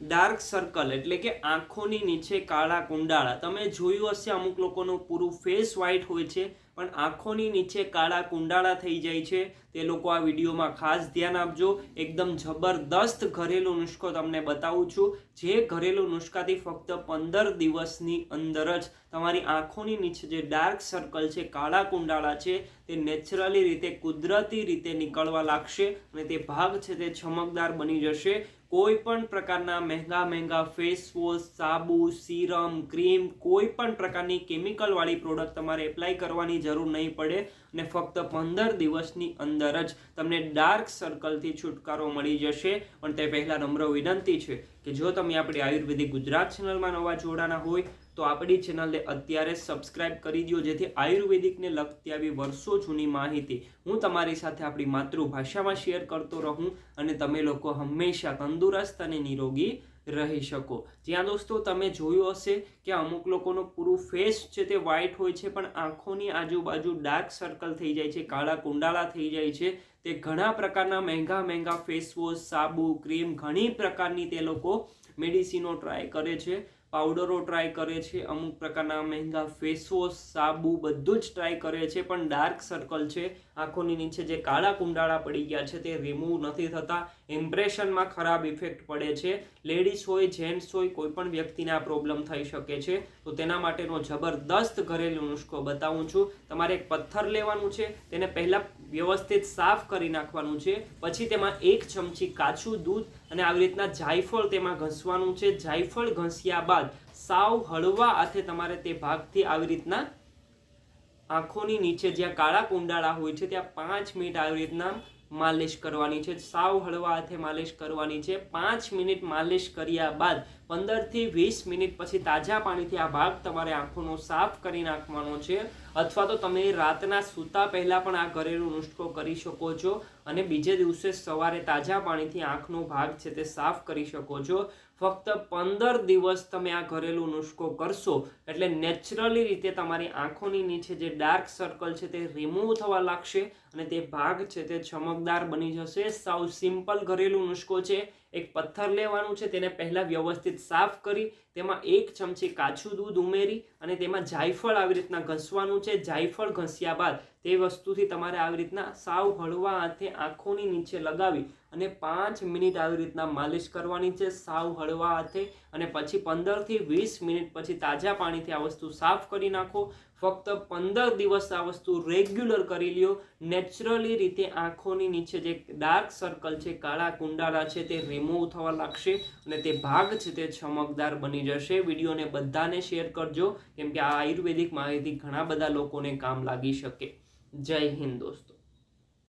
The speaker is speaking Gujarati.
ડાર્ક સર્કલ એટલે કે આંખોની નીચે કાળા કુંડાળા. તમે જોયું હશે અમુક લોકોનું પૂરું ફેસ વ્હાઇટ હોય છે, પણ આંખોની નીચે કાળા કુંડાળા થઈ જાય છે. તે લોકો આ વિડીયોમાં ખાસ ધ્યાન આપજો. એકદમ જબરદસ્ત ઘરેલું નુસ્ખો તમને બતાવું છું. જે ઘરેલું નુસ્ખાથી ફક્ત પંદર દિવસની અંદર જ તમારી આંખોની નીચે જે ડાર્ક સર્કલ છે, કાળા કુંડાળા છે, તે નેચરલી રીતે કુદરતી રીતે નીકળવા લાગશે અને તે ભાગ છે તે ચમકદાર બની જશે. કોઈ પણ પ્રકારના મહેંગા મહેંગા ફેસ વોશ સાબુ સીરમ ક્રીમ કોઈ પણ પ્રકારની કેમિકલવાળી પ્રોડક્ટ તમારે એપ્લાય કરવાની જરૂર નહીં પડે અને ફક્ત પંદર દિવસની અંદર જ તમને ડાર્ક સર્કલથી છુટકારો મળી જશે. પણ તે પહેલાં નમ્ર વિનંતી છે કે જો તમે આપણી આયુર્વેદિક ગુજરાત ચેનલમાં નવા જોડાના હોય તો આપણી ચેનલને અત્યારે સબસ્ક્રાઇબ કરી દો જેથી આયુર્વેદિકને લગતી આવી વર્ષો જૂની માહિતી હું તમારી સાથે આપણી માતૃભાષામાં શેર કરતો રહું અને તમે લોકો હંમેશા તંદુરસ્ત અને નિરોગી રહી શકો. જ્યાં દોસ્તો તમે જોયું હશે કે અમુક લોકોનું પૂરું ફેસ છે તે વ્હાઇટ હોય છે, પણ આંખોની આજુબાજુ ડાર્ક સર્કલ થઈ જાય છે, કાળા કુંડાળા થઈ જાય છે તે ઘણા પ્રકારના મહેંગા મહેંગા ફેસ વોશ સાબુ ક્રીમ ઘણી પ્રકારની તે લોકો મેડિસિનો ટ્રાય કરે છે પાવડરો ટ્રાય કરે છે, અમુક પ્રકારના મહેંગા ફેસ વોશ સાબુ બધું જ ટ્રાય કરે છે, પણ ડાર્ક સર્કલ છે, આંખોની નીચે જે કાળા કુંડાળા પડી ગયા છે તે રિમૂવ નથી થતા ઇમ્પ્રેશનમાં ખરાબ ઇફેક્ટ પડે છે લેડીઝ હોય જેન્ટ્સ હોય, કોઈ પણ વ્યક્તિને આ પ્રોબ્લેમ થઈ શકે છે, તો તેના માટેનો જબરદસ્ત ઘરેલું નુસ્ખો બતાવું છું, તમારે એક પથ્થર લેવાનું છે, તેને પહેલાં વ્યવસ્થિત સાફ કરી નાખવાનું છે. પછી તેમાં એક ચમચી કાચું દૂધ અને આવી રીતના જાયફળ તેમાં ઘસવાનું છે. જાયફળ ઘસ્યા બાદ સાવ હળવા હાથે તમારે તે ભાગથી આવી રીતના આંખોની નીચે જ્યાં કાળા કુંડાળા હોય છે, ત્યાં પાંચ મિનિટ આવી રીતના માલિશ કરવાની છે. સાવ હળવા હાથે માલિશ કરવાની છે. પાંચ મિનિટ માલિશ કર્યા બાદ પંદરથી વીસ મિનિટ પછી તાજા પાણીથી આ ભાગ તમારે આંખોનો સાફ કરી નાખવાનો છે. અથવા તો તમે રાતના સૂતા પહેલાં પણ આ ઘરેલું નુસ્ખો કરી શકો છો અને બીજે દિવસે સવારે તાજા પાણીથી આંખનો ભાગ છે તે સાફ કરી શકો છો. ફક્ત પંદર દિવસ તમે આ ઘરેલું નુસ્ખો કરશો, એટલે નેચરલી રીતે તમારી આંખોની નીચે જે ડાર્ક સર્કલ છે તે રિમૂવ થવા લાગશે અને તે ભાગ છે તે ચમકદાર બની જશે. સાવ સિમ્પલ ઘરેલું નુસ્ખો છે. એક પથ્થર લેવાનું છે, તેને પહેલાં વ્યવસ્થિત સાફ કરી, તેમાં એક ચમચી કાચું દૂધ ઉમેરી અને તેમાં જાયફળ આવી રીતના ઘસવાનું છે. જાયફળ ઘસ્યા બાદ તે વસ્તુથી તમારે આવી રીતના સાવ હળવા હાથે આંખોની નીચે લગાવી અને પાંચ મિનિટ આવી રીતના માલિશ કરવાની છે. સાવ હળવા હાથે અને પછી પંદરથી વીસ મિનિટ પછી તાજા પાણીથી આ વસ્તુ સાફ કરી નાખો. ફક્ત પંદર દિવસ આ વસ્તુ રેગ્યુલર કરી લ્યો. નેચરલી રીતે આંખોની નીચે જે ડાર્ક સર્કલ છે, કાળા કુંડાળા છે, તે રિમૂવ થવા લાગશે અને તે ભાગ છે તે ચમકદાર બની જશે. વિડીયોને બધાને શેર કરજો. કેમ કે આ આયુર્વેદિક માહિતી ઘણા બધા લોકોને કામ લાગી શકે. જય હિન્દ દોસ્તો.